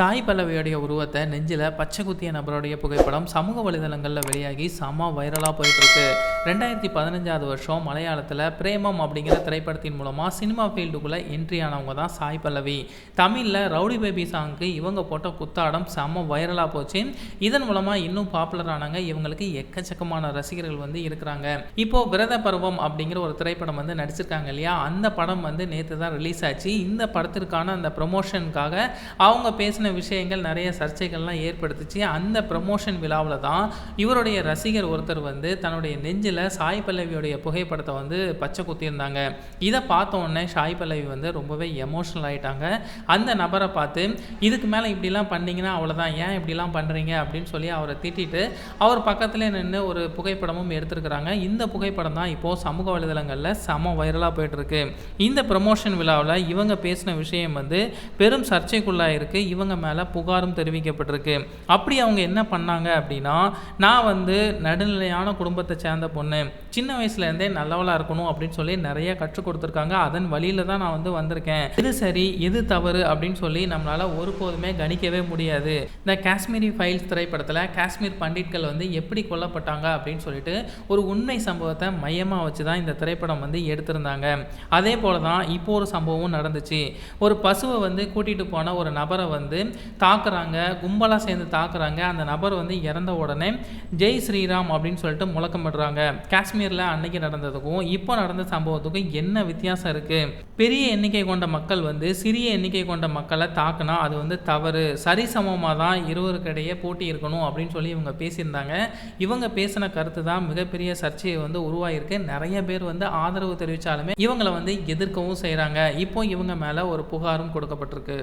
சாய் பல்லவியுடைய உருவத்தை நெஞ்சில் பச்சை குத்திய நபருடைய புகைப்படம் சமூக வலைதளங்களில் வெளியாகி செம வைரலாக போயிட்டுருக்கு. ரெண்டாயிரத்தி பதினஞ்சாவது வருஷம் மலையாளத்தில் பிரேமம் அப்படிங்கிற திரைப்படத்தின் மூலமாக சினிமா ஃபீல்டுக்குள்ளே என்ட்ரி ஆனவங்க தான் சாய் பல்லவி தமிழில் ரவுடி பேபி சாங்க்கு இவங்க போட்ட குத்தாடம் செம வைரலாக போச்சு. இதன் மூலமாக இன்னும் பாப்புலர் ஆனாங்க இவங்களுக்கு எக்கச்சக்கமான ரசிகர்கள் வந்து இருக்கிறாங்க. இப்போ விரத பருவம் அப்படிங்கிற ஒரு திரைப்படம் வந்து நடிச்சிருக்காங்க இல்லையா? அந்த படம் வந்து நேற்று தான் ரிலீஸ் ஆச்சு. இந்த படத்திற்கான அந்த ப்ரொமோஷனுக்காக அவங்க பேசின விஷயங்கள் நிறைய சர்ச்சைகள்லாம் ஏற்படுத்துச்சு. அந்த ப்ரமோஷன் விழாவில் தான் இவருடைய ரசிகர் ஒருத்தர் வந்து தன்னுடைய நெஞ்சில் சாய் பல்லவியுடைய புகைப்படத்தை வந்து பச்சை குத்தியிருந்தாங்க. இதை பார்த்த உடனே சாய் பல்லவி வந்து ரொம்பவே எமோஷனல் ஆகிட்டாங்க அந்த நபரை பார்த்து இதுக்கு மேலே இப்படிலாம் பண்ணிங்கன்னா அவ்வளோதான் ஏன் இப்படிலாம் பண்ணுறீங்க அப்படின்னு சொல்லி அவரை திட்டிட்டு அவர் பக்கத்துலேயே நின்று ஒரு புகைப்படமும் எடுத்திருக்கிறாங்க. இந்த புகைப்படம் தான் இப்போது சமூக வலைதளங்களில் செம வைரலாக போயிட்டுருக்கு. இந்த ப்ரமோஷன் விழாவில் இவங்க பேசின விஷயம் வந்து பெரும் சர்ச்சைக்குள்ளாக இருக்குது இவங்க மேலே புகாரும் தெரிவிக்கப்பட்டிருக்கு. அப்படி அவங்க என்ன பண்ணாங்க அப்படின்னா நான் வந்து நடுநிலையான குடும்பத்தை சேர்ந்த பொண்ணு சின்ன வயசுலேருந்தே நல்லவளாக இருக்கணும் அப்படின்னு சொல்லி நிறைய கற்றுக் கொடுத்துருக்காங்க. அதன் வழியில் தான் நான் வந்து வந்திருக்கேன். எது சரி எது தவறு அப்படின்னு சொல்லி நம்மளால் ஒருபோதுமே கணிக்கவே முடியாது. இந்த காஷ்மீரி ஃபைல்ஸ் திரைப்படத்தில் காஷ்மீர் பண்டிட்கள் வந்து எப்படி கொல்லப்பட்டாங்க அப்படின்னு சொல்லிட்டு ஒரு உண்மை சம்பவத்தை மையமாக வச்சு தான் இந்த திரைப்படம் வந்து எடுத்திருந்தாங்க. அதே போல தான் இப்போ ஒரு சம்பவம் நடந்துச்சு. ஒரு பசுவை வந்து கூட்டிகிட்டு போன ஒரு நபரை வந்து தாக்குறாங்க கும்பலாக சேர்ந்து தாக்குறாங்க. அந்த நபர் வந்து இறந்த உடனே ஜெய் ஸ்ரீராம் அப்படின்னு சொல்லிட்டு முழக்கமிடுறாங்க காஷ்மீரில் அன்னைக்கு நடந்ததுக்கும் இப்போ நடந்த சம்பவத்துக்கும் என்ன வித்தியாசம் இருக்குது பெரிய எண்ணிக்கை கொண்ட மக்கள் வந்து சிறிய எண்ணிக்கை கொண்ட மக்களை தாக்குனா அது வந்து தவறு. சரிசமமாக தான் இருவருக்கிடையே போட்டி இருக்கணும் அப்படின்னு சொல்லி இவங்க பேசியிருந்தாங்க. இவங்க பேசின கருத்து தான் மிகப்பெரிய சர்ச்சையை வந்து உருவாயிருக்கு. நிறைய பேர் வந்து ஆதரவு தெரிவித்தாலுமே இவங்களை வந்து எதிர்க்கவும் செய்கிறாங்க இப்போ இவங்க மேலே ஒரு புகாரும் கொடுக்கப்பட்டிருக்கு.